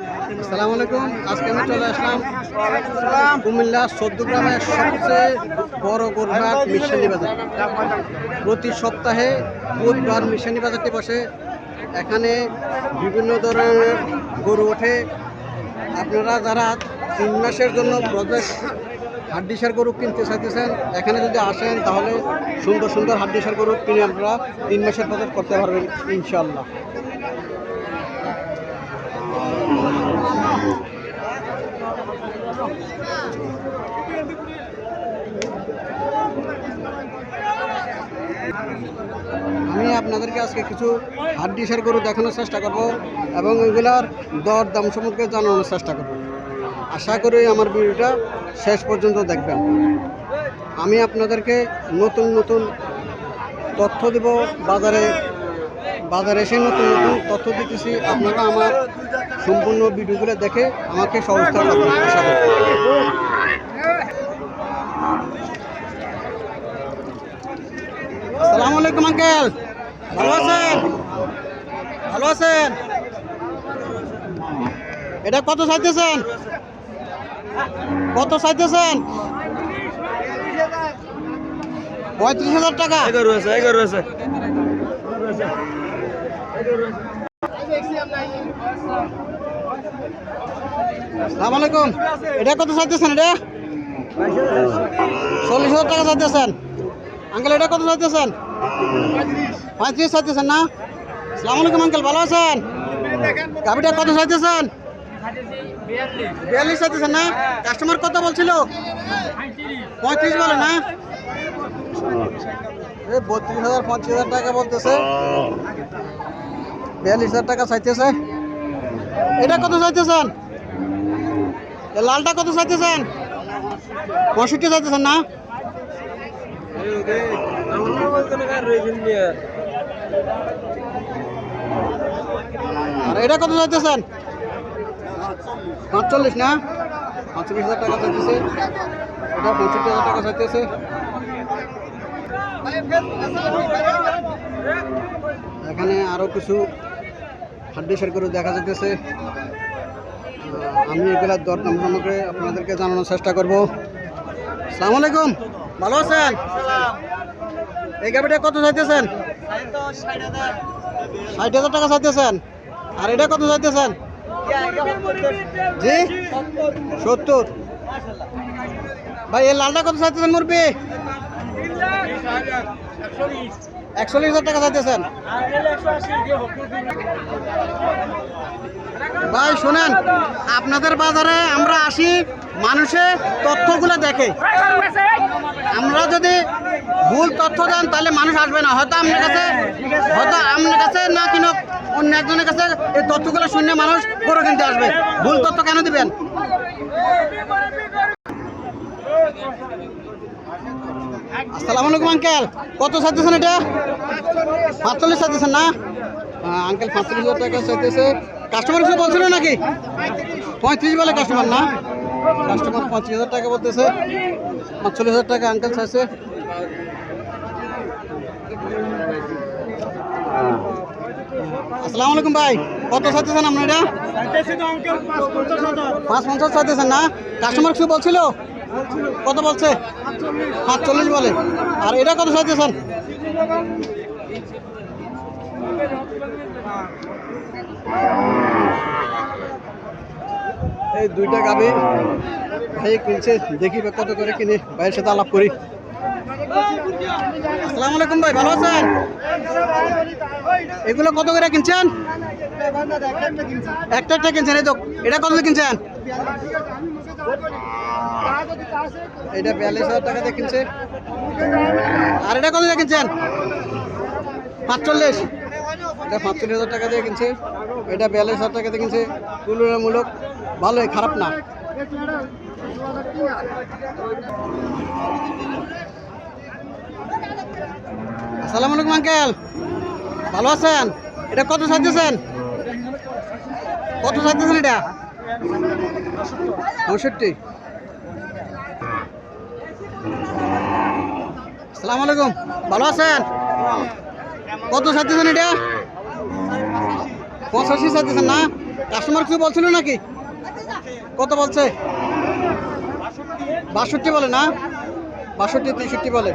আসসালামু আলাইকুম। আজকে আমি চলে আসলাম কুমিল্লা চোদ্দ গ্রামের সবচেয়ে বড় গরুহাট মিশানি বাজার। প্রতি সপ্তাহে বুধবার মিশানি বাজারটি বসে। এখানে বিভিন্ন ধরনের গরু ওঠে। আপনারা যারা তিন মাসের জন্য প্রজেক্ট হাড্ডিসার গরু কিনতে চাইতেছেন, এখানে যদি আসেন তাহলে সুন্দর সুন্দর হাড্ডিসার গরু কিনে আপনারা তিন মাসের প্রজেক্ট করতে পারবেন ইনশাল্লাহ আমি আপনাদেরকে আজকে কিছু হাড্ডিসার গরু দেখানোর চেষ্টা করব এবং এগুলার দর দাম সম্পর্কে জানানোর চেষ্টা করব। আশা করি আমার ভিডিওটা শেষ পর্যন্ত দেখবেন। আমি আপনাদেরকে নতুন নতুন তথ্য দেব, বাজারে বাজারে এসে নতুন নতুন তথ্য দিতেছি। আপনারা আমার সম্পূর্ণ ভিডিওগুলো দেখে আমাকে সহজতা আশা করি আসসালামু আলাইকুম আঙ্কেল। ভালো আছেন? ভালো আছেন? এটা কত চাইতেছেন? কত চাইতেছেন? পঁয়ত্রিশ হাজার টাকা। এগারো আছে এগারো আছে। সালাম আলাইকুম। এটা কত চাইতেছেন এটা? চল্লিশ হাজার টাকা চাইতেছেন। আঙ্কেল, এটা কত চাইতেছেন? পঁয়ত্রিশ চাইতেছেন না? সালাম আলাইকুম আঙ্কেল, ভালো আছেন? গাড়িটা কত চাইতেছেন? বিয়াল্লিশ চাইতেছেন না? কাস্টমার কত বলছিল? পঁয়ত্রিশ বলে না? বত্রিশ হাজার, পঁচিশ হাজার টাকা বলতেছে। বিয়াল্লিশ হাজার টাকা চাইতেছে। এটা কত চাইতেছেন? লালটা কত চাইতেছেন? পঁয়ষট্টি চাইতেছেন না? আর এটা কত চাইতেছেন? পাঁচচল্লিশ না? পাঁচচল্লিশ হাজার টাকা চাইতেছে। এটা পঁয়ষট্টি হাজার টাকা চাইতেছে। এখানে আরও কিছু হাড্ডিসার করে দেখা যাইতেছে। আমি এগুলার দরদাম সম্পর্কে আপনাদেরকে জানানোর চেষ্টা করব। সালাম আলাইকুম। ভালো আছেন? এই গাড়িটা কত চাইতেছেন? ষাট হাজার টাকা চাইতেছেন। আর এটা কত চাইতেছেন? জি? সত্তর। ভাই, এই লালটা কত চাইতেছেন মুরবি একচল্লিশ হাজার টাকা চাইতেছেন। ভাই, শোনেন, আপনাদের বাজারে আমরা আসি মানুষের তথ্যগুলো দেখে। আমরা যদি ভুল তথ্য দেন, তাহলে মানুষ আসবে না। হয়তো আপনার কাছে, হয়তো আপনার কাছে না কিনো অন্য একজনের কাছে এই তথ্যগুলো শুনে মানুষ গরু কিনতে আসবে। ভুল তথ্য কেন দিবেন? আসসালামু আলাইকুম, আঙ্কেল। কত চাইতেছেন এটা? পাঁচচল্লিশ চাইতেছেন না? আঙ্কেল, পাঁচচল্লিশ হাজার টাকা চাইতেছে। কাস্টমার কিছু বলছিল নাকি? পঁয়ত্রিশ বলে কাস্টমার না? কাস্টমার পঁয়ত্রিশ হাজার টাকা বলতেছে। পাঁচচল্লিশ হাজার টাকা আঙ্কেল চাইছে। আসসালামু আলাইকুম ভাই, কত চাইতেছেন আপনার এটা? পাঁচ পঞ্চাশ চাইতেছেন না? কাস্টমার কিছু বলছিল? কত বলছে? পাঁচচল্লিশ বলে। আর এটা কত চাইতেছেন? এই দুইটা গাবি ভাই কিনছে, দেখি কত করে কিনে, ভাইয়ের সাথে আলাপ করি। আসসালামু আলাইকুম ভাই, ভালো আছেন? এগুলো কত করে কিনছেন? একটা একটা কিনছেন, এই তো, এটা কত কিনছেন? এটা বিয়াল্লিশ হাজার টাকা দিয়ে কিনছে। আর এটা কত দিয়ে কিনছেন? পাঁচচল্লিশ। এটা পাঁচচল্লিশ হাজার টাকা দিয়ে কিনছে। এটা বিয়াল্লিশ হাজার টাকা দিয়ে কিনছে, তুলনামূলক ভালোই, খারাপ না। আসসালামু আলাইকুম, আঙ্কেল। ভালো আছেন? এটা কত সাজতেছেন কত সাজতেছেন এটা? পঁয়ষট্টি। আসসালামু আলাইকুম। ভালো আছেন? কত সাজতেছেন এটা? পঁচাশি চাইতেছেন না? কাস্টমার কিছু বলছিল নাকি? কত বলছে? বাষট্টি বলে, না? বাষট্টি, তেষট্টি বলে।